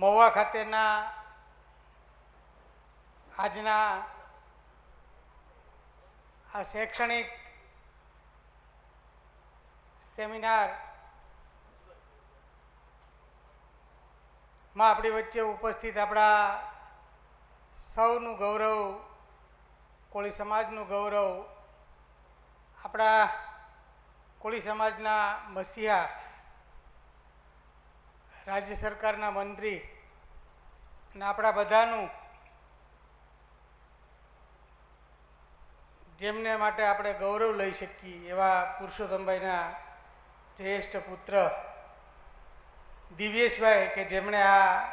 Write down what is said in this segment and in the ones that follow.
મહુવા ખાતેના આજના આ શૈક્ષણિક સેમિનારમાં આપણી વચ્ચે ઉપસ્થિત આપણા સૌનું ગૌરવ, કોળી સમાજનું ગૌરવ, આપણા કોળી સમાજના મસીહા રાજ્ય સરકારના મંત્રી અને આપણા બધાનું જેમને માટે આપણે ગૌરવ લઈ શકીએ એવા પુરુષોત્તમભાઈના જ્યેષ્ઠ પુત્ર દિવ્યેશભાઈ કે જેમણે આ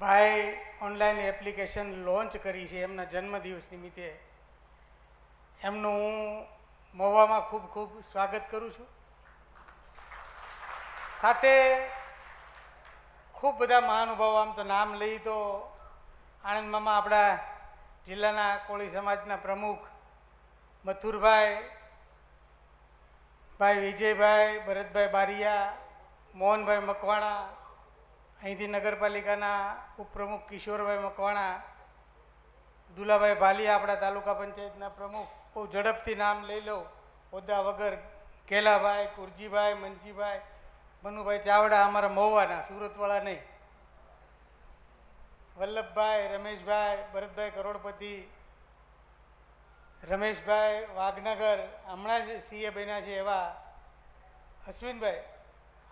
ભાઈ ઓનલાઈન એપ્લિકેશન લોન્ચ કરી છે એમના જન્મદિવસ નિમિત્તે. એમનું હું મહુવામાં ખૂબ ખૂબ સ્વાગત કરું છું. સાથે ખૂબ બધા મહાનુભાવો, આમ તો નામ લઈ તો આણંદમાં આપણા જિલ્લાના કોળી સમાજના પ્રમુખ મથુરભાઈ, ભાઈ વિજયભાઈ, ભરતભાઈ બારિયા, મોહનભાઈ મકવાણા, અહીંથી નગરપાલિકાના ઉપપ્રમુખ કિશોરભાઈ મકવાણા, દુલાભાઈ ભાલિયા આપણા તાલુકા પંચાયતના પ્રમુખ, બહુ ઝડપથી નામ લઈ લો. હોદ્દા વગર કેલાભાઈ કુરજીભાઈ મંજીભાઈ મનુભાઈ ચાવડા અમારા મહુવાના સુરતવાળા નહીં. વલ્લભભાઈ, રમેશભાઈ, ભરતભાઈ કરોડપતિ, રમેશભાઈ વાઘનગર, હમણાં જ સીએ બન્યા છે એવા. અશ્વિનભાઈ,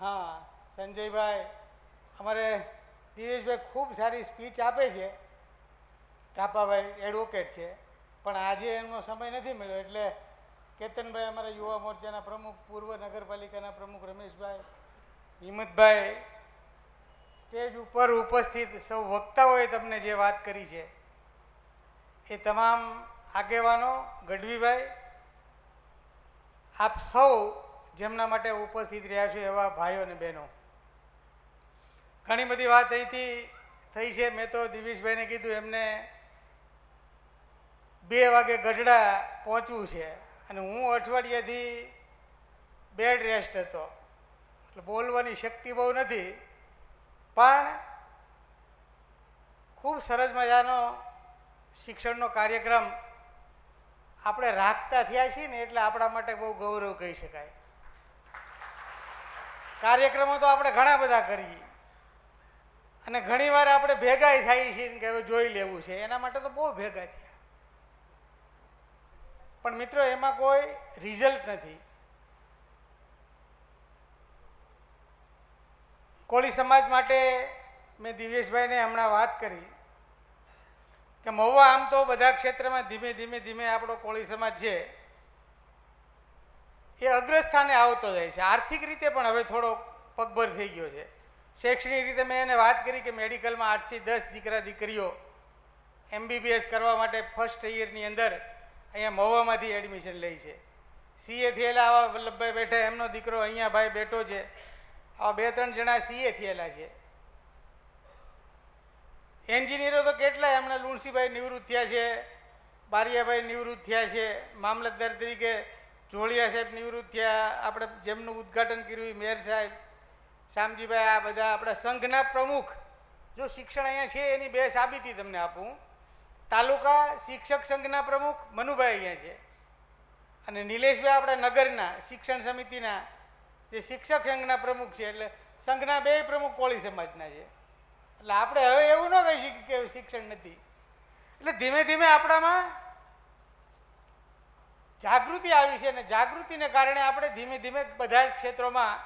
હા, સંજયભાઈ, અમારે દિનેશભાઈ ખૂબ સારી સ્પીચ આપે છે. કાપાભાઈ એડવોકેટ છે. પણ આજે એમનો સમય નથી મળ્યો એટલે કેતનભાઈ અમારા યુવા મોરચાના પ્રમુખ, પૂર્વ નગરપાલિકાના પ્રમુખ રમેશભાઈ હિંમતભાઈ, સ્ટેજ ઉપર ઉપસ્થિત સૌ વક્તાઓએ તમને જે વાત કરી છે, એ તમામ આગેવાનો, ગઢવીભાઈ, આપ સૌ જેમના માટે ઉપસ્થિત રહ્યા છો એવા ભાઈઓ અને બહેનો. ઘણી બધી વાત અહીંથી થઈ છે. મેં તો દિવેશભાઈને કીધું, એમને બે વાગે ગઢડા પહોંચવું છે અને હું અઠવાડિયાથી બેડ રેસ્ટ હતો. એટલે બોલવાની શક્તિ બહુ નથી. પણ ખૂબ સરસ મજાનો શિક્ષણનો કાર્યક્રમ આપણે રાખતા થયા છીએ ને એટલે આપણા માટે બહુ ગૌરવ કહી શકાય. કાર્યક્રમો તો આપણે ઘણા બધા કરીએ. અને ઘણીવાર આપણે ભેગાય થાય છીએ કે હવે જોઈ લેવું છે. એના માટે તો બહુ ભેગા થયા. પણ મિત્રો, એમાં કોઈ રિઝલ્ટ નથી. કોળી સમાજ માટે મેં દિવેશભાઈને હમણાં વાત કરી કે મહુવા આમ તો બધા ક્ષેત્રમાં ધીમે ધીમે ધીમે આપણો કોળી સમાજ છે, એ અગ્રસ્થાને આવતો જાય છે. આર્થિક રીતે પણ હવે થોડો પગભર થઈ ગયો છે. શૈક્ષણિક રીતે મેં એને વાત કરી કે મેડિકલમાં આઠથી દસ દીકરા દીકરીઓ એમબીબીએસ કરવા માટે ફર્સ્ટ યરની અંદર અહીંયા મહુવામાંથી એડમિશન લે છે. સીએ થયેલા આવા વલ્લભભાઈ બેઠા, એમનો દીકરો અહીંયા ભાઈ બેઠો છે. આવા બે ત્રણ જણા સીએ થયેલા છે. એન્જિનિયરો તો કેટલાય હમણાં લુણસીભાઈ નિવૃત્ત થયા છે, બારિયાભાઈ નિવૃત્ત થયા છે, મામલતદાર તરીકે જોળિયા સાહેબ નિવૃત્ત થયા, આપણે જેમનું ઉદ્ઘાટન કર્યું, મેયર સાહેબ, શામજીભાઈ, આ બધા આપણા સંઘના પ્રમુખ. જો શિક્ષણ અહીંયા છે, એની બે સાબિતી તમને આપું. તાલુકા શિક્ષક સંઘના પ્રમુખ મનુભાઈ અહીંયા છે. અને નિલેશભાઈ આપણા નગરના શિક્ષણ સમિતિના જે શિક્ષક સંઘના પ્રમુખ છે, એટલે સંઘના બે પ્રમુખ કોળી સમાજના છે. એટલે આપણે હવે એવું ન કહી શકીએ કે શિક્ષણ નથી. એટલે ધીમે ધીમે આપણામાં જાગૃતિ આવી છે અને જાગૃતિને કારણે આપણે ધીમે ધીમે બધા ક્ષેત્રોમાં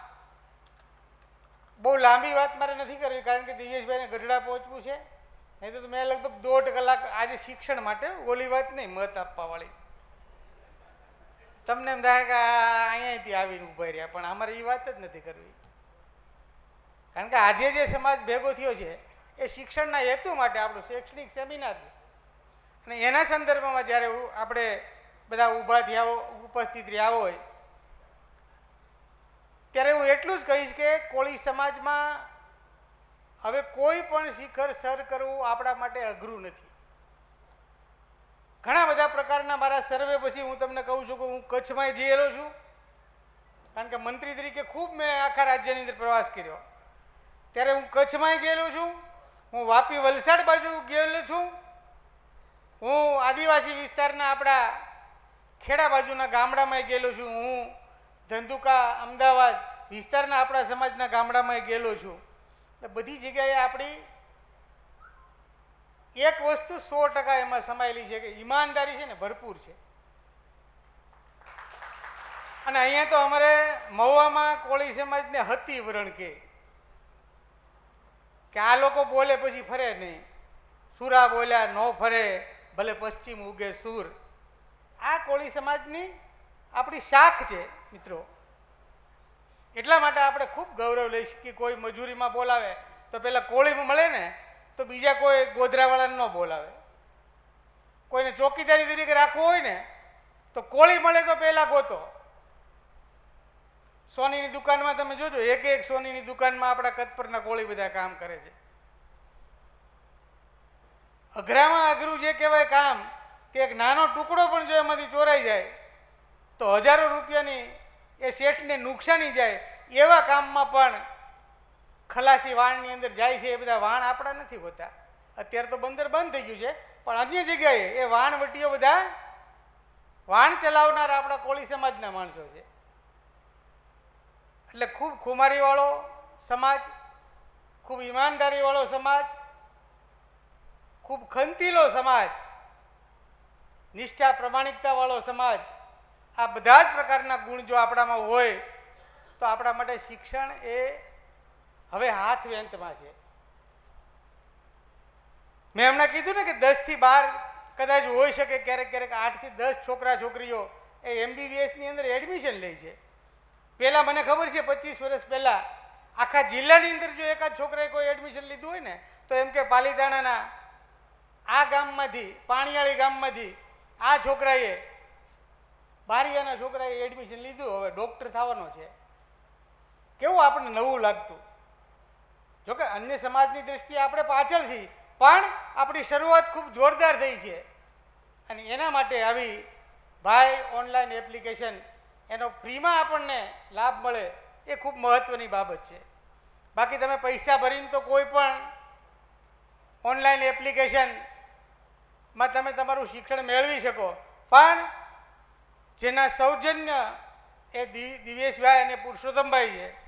બહુ લાંબી વાત મારે નથી કરવી, કારણ કે દિવેશભાઈને ગઢડા પહોંચવું છે. નહીં તો મેં લગભગ દોઢ કલાક આજે શિક્ષણ માટે ઓલી વાત નહીં, મત આપવાવાળી. તમને એમ થાય કે અહીંયાથી આવીને ઊભા રહ્યા, પણ અમારે એ વાત જ નથી કરવી. કારણ કે આજે જે સમાજ ભેગો થયો છે, એ શિક્ષણના હેતુ માટે આપણું શૈક્ષણિક સેમિનાર છે. અને એના સંદર્ભમાં જ્યારે આપણે બધા ઊભા થયા ઉપસ્થિત રહ્યા હોય, ત્યારે હું એટલું જ કહીશ કે કોળી સમાજમાં હવે કોઈ પણ શિખર સર કરવું આપણા માટે અઘરું નથી. ઘણા બધા પ્રકારના મારા સર્વે પછી હું તમને કહું છું કે હું કચ્છમાં જયેલો છું. કારણ કે મંત્રી તરીકે ખૂબ મેં આખા રાજ્યની અંદર પ્રવાસ કર્યો. ત્યારે હું કચ્છમાંય ગયેલો છું. હું વાપી વલસાડ બાજુ ગયેલો છું. હું આદિવાસી વિસ્તારના આપણા ખેડા બાજુના ગામડામાં ગયેલો છું. હું ધંધુકા અમદાવાદ વિસ્તારના આપણા સમાજના ગામડામાં ગયેલો છું. એટલે બધી જગ્યાએ આપણી એક વસ્તુ સો ટકા એમાં સમાયેલી છે કે ઈમાનદારી છે ને ભરપૂર છે. અને અહીંયા તો અમારે મહુવામાં કોળી સમાજને હતી વરણ કે. આ લોકો બોલે પછી ફરે નહીં. સુરા બોલ્યા, ન ફરે, ભલે પશ્ચિમ ઉગે સૂર. આ કોળી સમાજની આપણી શાખ છે, મિત્રો. એટલા માટે આપણે ખૂબ ગૌરવ લઈશ કે કોઈ મજૂરીમાં બોલાવે તો પેલા કોળી મળે ને તો બીજા કોઈ ગોધરાવાળાને ન બોલાવે. કોઈને ચોકીદારી તરીકે રાખવું હોય ને, તો કોળી મળે તો પહેલા ગોતો. સોનીની દુકાનમાં તમે જોજો, એક એક સોનીની દુકાનમાં આપણા કતપરના કોળી બધા કામ કરે છે. અઘરામાં અઘરું જે કહેવાય કામ કે એક નાનો ટુકડો પણ જો એમાંથી ચોરાઈ જાય, તો હજારો રૂપિયાની એ શેઠને નુકસાની જાય, એવા કામમાં પણ ખલાસી વાણની અંદર જાય છે, એ બધા વાણ આપણા નથી હોતા. અત્યારે તો બંદર બંધ થઈ ગયું છે, પણ અન્ય જગ્યાએ એ વાણવટીઓ બધા વાણ ચલાવનારા આપણા કોળી સમાજના માણસો છે. એટલે ખૂબ ખુમારીવાળો સમાજ, ખૂબ ઈમાનદારીવાળો સમાજ, ખૂબ ખંતીલો સમાજ, નિષ્ઠા પ્રમાણિકતાવાળો સમાજ, આ બધા જ પ્રકારના ગુણ જો આપણામાં હોય, તો આપણા માટે શિક્ષણ એ હવે હાથ વેંતમાં છે. મેં હમણાં કીધું ને કે દસથી બાર કદાચ હોઈ શકે ક્યારેક ક્યારેક આઠથી દસ છોકરા છોકરીઓ એ એમબીબીએસની અંદર એડમિશન લે છે. પહેલાં મને ખબર છે પચીસ વર્ષ પહેલાં આખા જિલ્લાની અંદર જો એકાદ છોકરાએ કોઈ એડમિશન લીધું હોય ને, તો એમ કે પાલીતાણાના આ ગામમાંથી, પાણીયાળી ગામમાંથી આ છોકરાએ, બારિયાના છોકરાએ એડમિશન લીધું. હવે ડૉક્ટર થવાનો છે. કેવું આપણને નવું લાગતું? જોકે અન્ય સમાજની દ્રષ્ટિએ આપણે પાછળ છીએ, પણ આપણી શરૂઆત ખૂબ જોરદાર થઈ છે. અને એના માટે આવી ભાઈ ઓનલાઈન એપ્લિકેશન, એનો ફ્રીમાં આપણને લાભ મળે, એ ખૂબ મહત્ત્વની બાબત છે. બાકી તમે પૈસા ભરીને તો કોઈ પણ ઓનલાઈન એપ્લિકેશનમાં તમે તમારું શિક્ષણ મેળવી શકો, પણ જેના સૌજન્ય એ દિ- દિવેશભાઈ અને પુરુષોત્તમભાઈ છે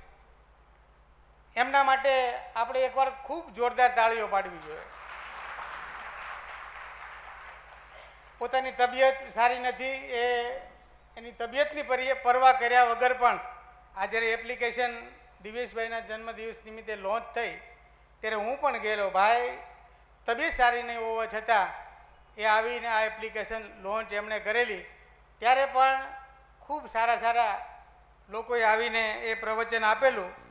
એમના માટે આપણે એકવાર ખૂબ જોરદાર તાળીઓ પાડવી જોઈએ. પોતાની તબિયત સારી નથી, એ એની તબિયતની પરી- પરવા કર્યા વગર પણ આ જ્યારે એપ્લિકેશન દિવેશભાઈના જન્મદિવસ નિમિત્તે લોન્ચ થઈ, ત્યારે હું પણ ગયેલો. ભાઈ, તબિયત સારી નહીં હોવા છતાં એ આવીને આ એપ્લિકેશન લોન્ચ એમણે કરેલી. ત્યારે પણ ખૂબ સારા સારા લોકોએ આવીને એ પ્રવચન આપેલું.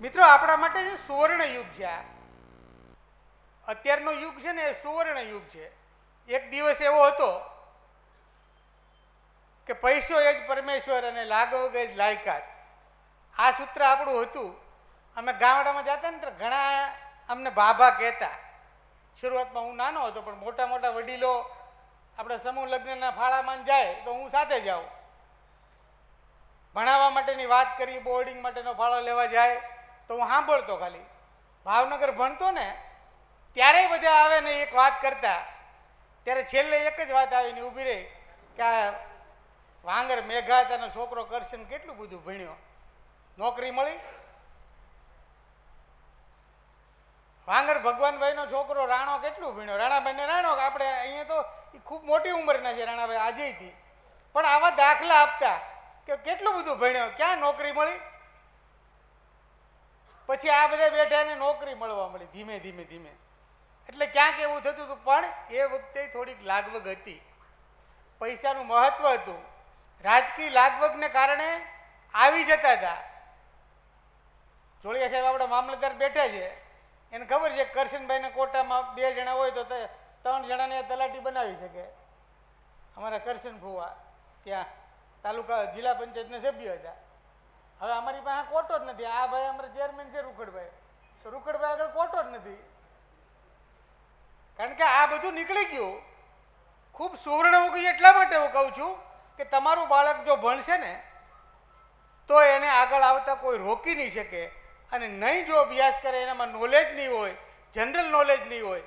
મિત્રો, આપણા માટે સુવર્ણ યુગ છે, આ અત્યારનો યુગ છે ને એ સુવર્ણ યુગ છે. એક દિવસ એવો હતો કે પૈસો એ જ પરમેશ્વર અને લાગો એ જ લાયકાત. આ સૂત્ર આપણું હતું. અમે ગામડામાં જતા ને તો ઘણા અમને બાબા કહેતા. શરૂઆતમાં હું નાનો હતો, પણ મોટા મોટા વડીલો આપણે સમૂહ લગ્નના ફાળામાં જાય તો હું સાથે જાઉં. ભણાવવા માટેની વાત કરી બોર્ડિંગ માટેનો ફાળો લેવા જાય. તો હું સાંભળતો ખાલી. ભાવનગર ભણતો ને ત્યારે બધા આવે ને એક વાત કરતા. ત્યારે છેલ્લે એક જ વાત આવીને ઊભી રહી કે આ વાંગર મેઘાતાનો છોકરો કરશે ને કેટલું બધું ભણ્યો. નોકરી મળી? વાંગર ભગવાનભાઈનો છોકરો રાણો કેટલું ભણ્યો? રાણાભાઈને રાણો આપણે અહીંયા તો એ ખૂબ મોટી ઉંમરના છે રાણાભાઈ આજેથી પણ આવા દાખલા આપતા કે કેટલું બધું ભણ્યો? ક્યાં નોકરી મળી? પછી આ બધા બેઠા એને નોકરી મળવા મળી ધીમે ધીમે ધીમે. એટલે ક્યાંક એવું થતું હતું, પણ એ વખતે થોડીક લાગવગ હતી. પૈસાનું મહત્વ હતું. રાજકીય લાગવગને કારણે આવી જતા હતા. જોડિયા સાહેબ આપણા મામલતદાર બેઠા છે. એને ખબર છે, કરશનભાઈને કોટામાં બે જણા હોય તે ત્રણ જણાને તલાટી બનાવી શકે. અમારા કરશન ફુવા ત્યાં તાલુકા જિલ્લા પંચાયતના સભ્ય હતા. હવે અમારી પાસે કોટો જ નથી. આ ભાઈ અમારા ચેરમેન છે રૂકડભાઈ તો રૂકડભાઈ આગળ કોટો જ નથી. કારણ કે આ બધું નીકળી ગયું. ખૂબ સુવર્ણ ઉગી એટલા માટે હું કહું છું કે તમારું બાળક જો ભણશે ને, તો એને આગળ આવતા કોઈ રોકી નહીં શકે. અને નહીં જો અભ્યાસ કરે, એનામાં નોલેજ નહીં હોય જનરલ નોલેજ નહીં હોય,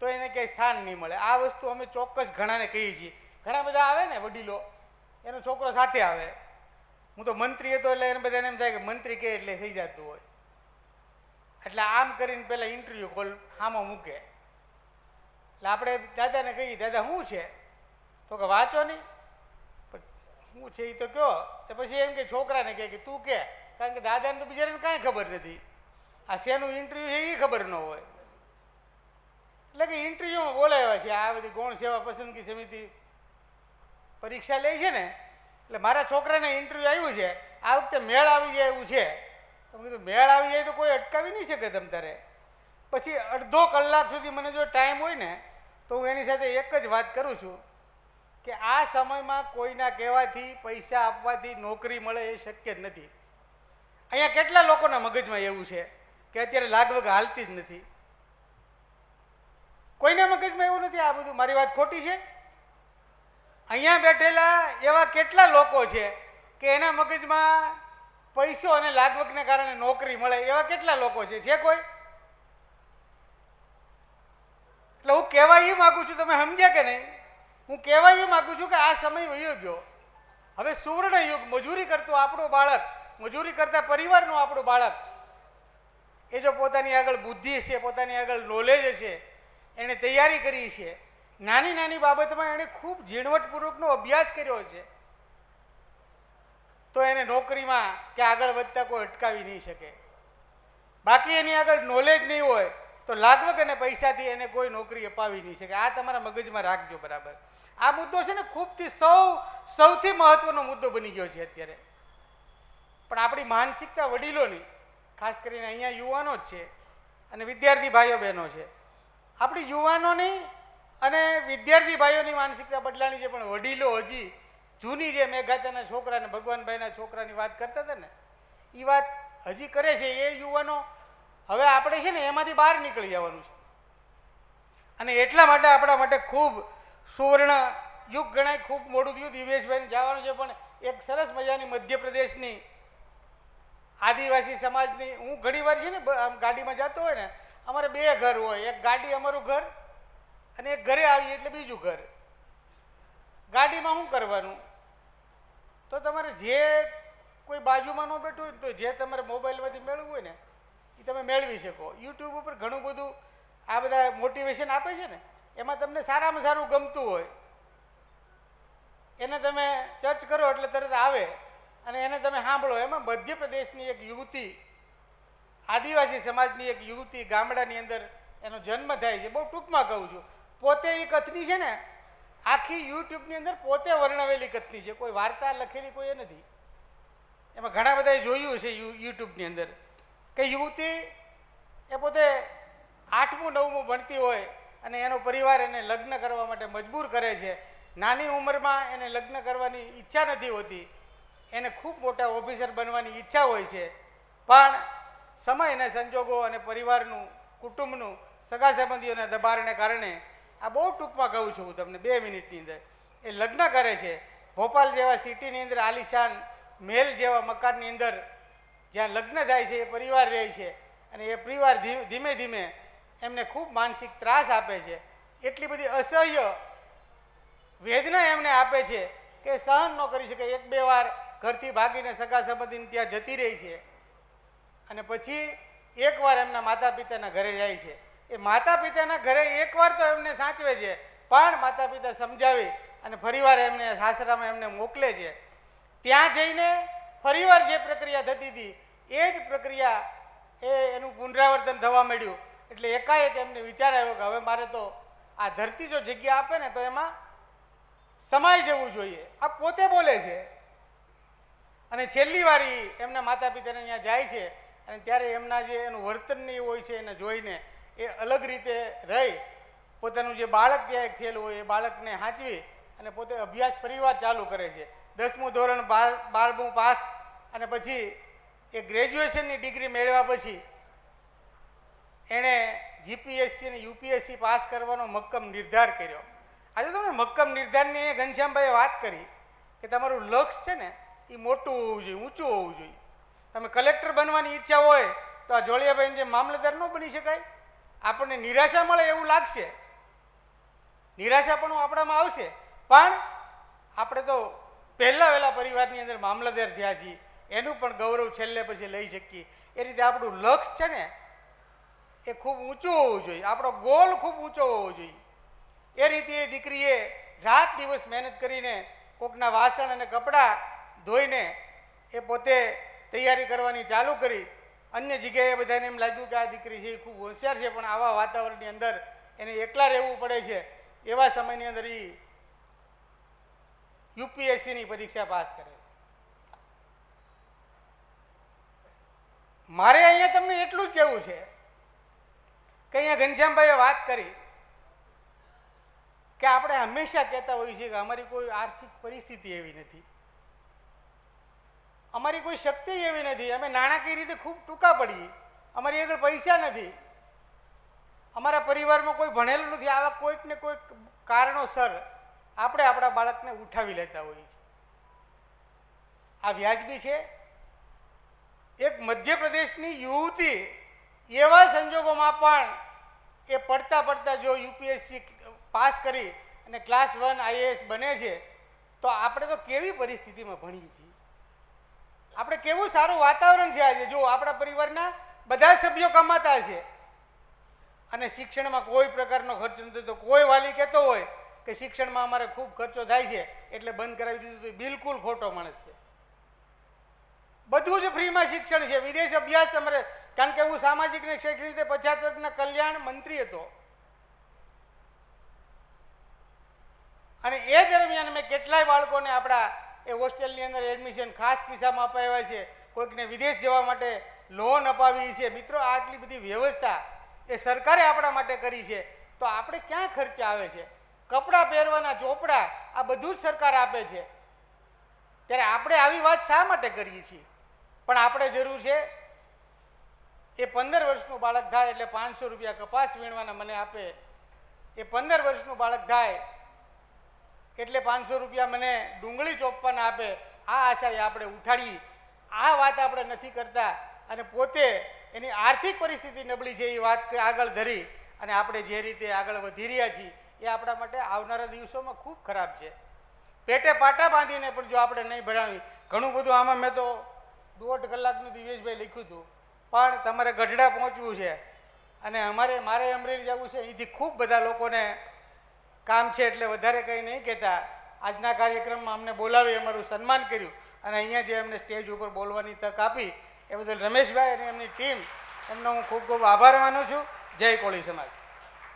તો એને કંઈ સ્થાન નહીં મળે. આ વસ્તુ અમે ચોક્કસ ઘણાને કહીએ છીએ. ઘણા બધા આવે ને વડીલો. એનો છોકરો સાથે આવે. હું તો મંત્રી હતો એટલે એને બધાને એમ થાય કે મંત્રી કે એટલે થઈ જતું હોય. એટલે આમ કરીને પહેલાં ઇન્ટરવ્યૂ કોલ હામાં મૂકે. એટલે આપણે દાદાને કહીએ, દાદા શું છે? તો કે, વાંચો નહીં. પણ શું છે એ તો કહો તો પછી એમ કે છોકરાને કહે કે, તું કે? કારણ કે દાદાને તો બિચારાને કાંઈ ખબર નથી. આ શેનું ઇન્ટરવ્યૂ છે એ ખબર ન હોય. એટલે કે ઇન્ટરવ્યુમાં બોલાવ્યા છે, આ બધી ગૌણ સેવા પસંદગી સમિતિ પરીક્ષા લે છે ને એટલે મારા છોકરાને ઇન્ટરવ્યૂ આવ્યું છે. આ વખતે મેળ આવી જાય એવું છે. તો મેં કીધું, મેળ આવી જાય તો કોઈ અટકાવી નહીં શકે તમ તારે. પછી અડધો કલાક સુધી મને જો ટાઈમ હોય ને, તો હું એની સાથે એક જ વાત કરું છું કે આ સમયમાં કોઈના કહેવાથી પૈસા આપવાથી નોકરી મળે એ શક્ય જ નથી. અહીંયા કેટલા લોકોના મગજમાં એવું છે કે અત્યારે લાગવગ હાલતી જ નથી. કોઈના મગજમાં એવું નથી? આ બધું મારી વાત ખોટી છે? અહીંયા બેઠેલા એવા કેટલા લોકો છે કે એના મગજમાં પૈસો અને લાગવકને કારણે નોકરી મળે, એવા કેટલા લોકો છે? છે કોઈ? એટલે હું કહેવા એ માગું છું, તમે સમજ્યા કે નહીં? હું કહેવા એ માગું છું કે આ સમય વયો ગયો. હવે સુવર્ણ યુગ, મજૂરી કરતો આપણું બાળક, મજૂરી કરતા પરિવારનું આપણું બાળક, એ જો પોતાની આગળ બુદ્ધિ છે, પોતાની આગળ નોલેજ છે એણે તૈયારી કરી છે નાની નાની બાબતમાં એણે ખૂબ ઝીણવટપૂર્વકનો અભ્યાસ કર્યો છે. તો એને નોકરીમાં કે આગળ વધતા કોઈ અટકાવી નહીં શકે. બાકી એની આગળ નોલેજ નહીં હોય, તો લાગવગ અને પૈસાથી એને કોઈ નોકરી અપાવી નહીં શકે. આ તમારા મગજમાં રાખજો બરાબર. આ મુદ્દો છે ને ખૂબથી સૌ, સૌથી મહત્વનો મુદ્દો બની ગયો છે અત્યારે. પણ આપણી માનસિકતા વડીલોની, ખાસ કરીને અહીંયા યુવાનો જ છે અને વિદ્યાર્થી ભાઈઓ બહેનો છે. આપણી યુવાનોની અને વિદ્યાર્થી ભાઈઓની માનસિકતા બદલાણી છે, પણ વડીલો હજી જૂની જે મેઘાતાના છોકરાને ભગવાનભાઈના છોકરાની વાત કરતા હતા ને એ વાત હજી કરે છે એ યુવાનો. હવે આપણે છે ને એમાંથી બહાર નીકળી જવાનું છે. અને એટલા માટે આપણા માટે ખૂબ સુવર્ણ યુગ ગણાય, ખૂબ મોડું થયું દિવેશભાઈને જવાનું છે, પણ એક સરસ મજાની મધ્યપ્રદેશની આદિવાસી સમાજની, હું ઘણી વાર છે ને આમ ગાડીમાં જતો હોય ને, અમારે બે ઘર હોય, એક ગાડી, અમારું ઘર અને ઘરે આવીએ એટલે બીજું ઘર. ગાડીમાં શું કરવાનું? તો તમારે જે કોઈ બાજુમાં ન બેઠું હોય તો જે તમારે મોબાઈલમાંથી મેળવવું હોય ને, એ તમે મેળવી શકો. યુટ્યુબ ઉપર ઘણું બધું આ બધા મોટિવેશન આપે છે ને, એમાં તમને સારામાં સારું ગમતું હોય. એને તમે ચર્ચ કરો એટલે તરત આવે અને એને તમે સાંભળો. એમાં મધ્યપ્રદેશની એક યુવતી, આદિવાસી સમાજની એક યુવતી ગામડાની અંદર એનો જન્મ થાય છે. બહુ ટૂંકમાં કહું છું. પોતે એ કથની છે ને, આખી યુટ્યુબની અંદર પોતે વર્ણવેલી કથની છે. કોઈ વાર્તા લખેલી કોઈ નથી. એમાં ઘણા બધાએ જોયું છે યુટ્યુબની અંદર કે યુવતી એ પોતે આઠમું, નવમું ભણતી હોય અને એનો પરિવાર એને લગ્ન કરવા માટે મજબૂર કરે છે. નાની ઉંમરમાં એને લગ્ન કરવાની ઈચ્છા નથી હોતી. એને ખૂબ મોટા ઓફિસર બનવાની ઈચ્છા હોય છે. પણ સમય અને સંજોગો અને પરિવારનું, કુટુંબનું સગા સંબંધીઓના દબાણને કારણે આ બહુ ટૂંકમાં કહું છું હું તમને, બે મિનિટની અંદર. એ લગ્ન કરે છે, ભોપાલ જેવા સિટીની અંદર આલિશાન મહેલ જેવા મકાનની અંદર જ્યાં લગ્ન થાય છે, એ પરિવાર રહે છે અને એ પરિવાર ધીમે ધીમે એમને ખૂબ માનસિક ત્રાસ આપે છે. એટલી બધી અસહ્ય વેદના એમને આપે છે કે સહન ન કરી શકે. એક બે વાર ઘરથી ભાગીને સગા સંબંધીને ત્યાં જતી રહી છે અને પછી એકવાર એમના માતા પિતાના ઘરે જાય છે. એ માતા પિતાના ઘરે એકવાર તો એમને સાચવે છે, પણ માતા પિતા સમજાવી અને ફરીવાર એમને સાસરામાં એમને મોકલે છે. ત્યાં જઈને ફરીવાર જે પ્રક્રિયા થતી હતી, એ જ પ્રક્રિયા એ એનું પુનરાવર્તન થવા માંડ્યું. એટલે એકાએક એમને વિચાર આવ્યો કે હવે મારે તો આ ધરતી જો જગ્યા આપે ને તો એમાં સમાઈ જવું જોઈએ. આ પોતે બોલે છે. અને છેલ્લી વારી એમના માતા પિતાને અહીંયા જાય છે અને ત્યારે એમના જે એનું વર્તન ને હોય છે એને જોઈને એ અલગ રીતે રહી. પોતાનું જે બાળક ત્યાં થયેલું હોય એ બાળકને સાચવી અને પોતે અભ્યાસ પરિવાર ચાલુ કરે છે. દસમું ધોરણ બાર, બારમું પાસ અને પછી એ ગ્રેજ્યુએશનની ડિગ્રી મેળવ્યા પછી એણે જીપીએસસી અને યુપીએસસી પાસ કરવાનો મક્કમ નિર્ધાર કર્યો. આજે તમને મક્કમ નિર્ધારની એ ઘનશ્યામભાઈએ વાત કરી કે તમારું લક્ષ્ય છે ને એ મોટું હોવું જોઈએ, ઊંચું હોવું જોઈએ. તમે કલેક્ટર બનવાની ઈચ્છા હોય તો આ જોડિયાભાઈ જે મામલતદાર ન બની શકાય. આપણને નિરાશા મળે એવું લાગશે. નિરાશા પણ આપણામાં આવશે. પણ આપણે તો પહેલા વહેલા પરિવારની અંદર મામલતદાર થયા છીએ. એનું પણ ગૌરવ છેલ્લે પછી લઈ શકીએ. એ રીતે આપણું લક્ષ્ય છે ને એ ખૂબ ઊંચું હોવું જોઈએ. આપણો ગોલ ખૂબ ઊંચો હોવો જોઈએ. એ રીતે એ દીકરીએ રાત દિવસ મહેનત કરીને કોકના વાસણ અને કપડાં ધોઈને એ પોતે તૈયારી કરવાની ચાલુ કરી. અન્ય જગ્યાએ બધાને એમ લાગ્યું કે આ દીકરી છે એ ખૂબ હોશિયાર છે, પણ આવા વાતાવરણની અંદર એને એકલા રહેવું પડે છે. એવા સમયની અંદર એ યુપીએસસીની પરીક્ષા પાસ કરે છે. મારે અહીંયા તમને એટલું જ કહેવું છે કે અહીંયા ઘનશ્યામભાઈએ વાત કરી કે આપણે હંમેશા કહેતા હોઈએ છીએ કે અમારી કોઈ આર્થિક પરિસ્થિતિ એવી નથી. અમારી કોઈ શક્તિ એવી નથી. અમે નાણાકીય રીતે ખૂબ ટૂંકા પડીએ. અમારી આગળ પૈસા નથી. અમારા પરિવારમાં કોઈ ભણેલું નથી. આવા કોઈક ને કોઈક કારણોસર આપણે આપણા બાળકને ઉઠાવી લેતા હોઈએ આ વ્યાજબી છે. એક મધ્યપ્રદેશની યુવતી એવા સંજોગોમાં પણ એ પડતા પડતા જો યુપીએસસી પાસ કરી અને ક્લાસ વન આઈએએસ બને છે, તો આપણે તો કેવી પરિસ્થિતિમાં ભણીએ છીએ? આપણે કેવું સારું વાતાવરણ છે આજે? જો આપણા પરિવારના બધા સભ્યો કમાતા છે. અને શિક્ષણમાં કોઈ પ્રકારનો ખર્ચ નથી તો કોઈ વાલી કહેતો હોય કે શિક્ષણમાં અમારે ખૂબ ખર્ચો થાય છે, એટલે બંધ કરાવી દીધું તો બિલકુલ ખોટો માણસ છે. બધું જ ફ્રીમાં શિક્ષણ છે. વિદેશ અભ્યાસ તમારે, કારણ કે હું સામાજિક ને શૈક્ષણિક રીતે પછાત વર્ગના કલ્યાણ મંત્રી હતો. અને એ દરમિયાન મેં કેટલાય બાળકોને આપણા એ હોસ્ટેલની અંદર એડમિશન ખાસ કિસ્સામાં અપાવ્યા છે. કોઈકને વિદેશ જવા માટે લોન અપાવી છે. મિત્રો, આટલી બધી વ્યવસ્થા એ સરકારે આપણા માટે કરી છે. તો આપણે ક્યાં ખર્ચ આવે છે? કપડાં પહેરવાના ચોપડા આ બધું જ સરકાર આપે છે. ત્યારે આપણે આવી વાત શા માટે કરીએ છીએ? પણ આપણે જરૂર છે એ પંદર વર્ષનું બાળક થાય એટલે પાંચસો રૂપિયા કપાસ વીણવાના મને આપે. એ પંદર વર્ષનું બાળક થાય એટલે પાંચસો રૂપિયા મને ડુંગળી ચોપવાના આપે, આ આશાએ આપણે ઉઠાડી આ વાત આપણે નથી કરતા. અને પોતે એની આર્થિક પરિસ્થિતિ નબળી છે એ વાત આગળ ધરી અને આપણે જે રીતે આગળ વધી રહ્યા છીએ, એ આપણા માટે આવનારા દિવસોમાં ખૂબ ખરાબ છે. પેટે પાટા બાંધીને પણ જો આપણે નહીં ભરાવી, ઘણું બધું આમાં મેં તો દોઢ કલાકનું દિવેશભાઈ લખ્યું હતું. પણ તમારે ગઢડા પહોંચવું છે. અને અમારે, મારે અમરેલી જવું છે. અહીંથી ખૂબ બધા લોકોને કામ છે એટલે વધારે કંઈ નહીં કહેતા. આજના કાર્યક્રમમાં અમને બોલાવી અમારું સન્માન કર્યું અને અહીંયા જે અમને સ્ટેજ ઉપર બોલવાની તક આપી, એ બદલ રમેશભાઈ અને એમની ટીમ, એમનો હું ખૂબ ખૂબ આભાર માનું છું. જય કોળી સમાજ.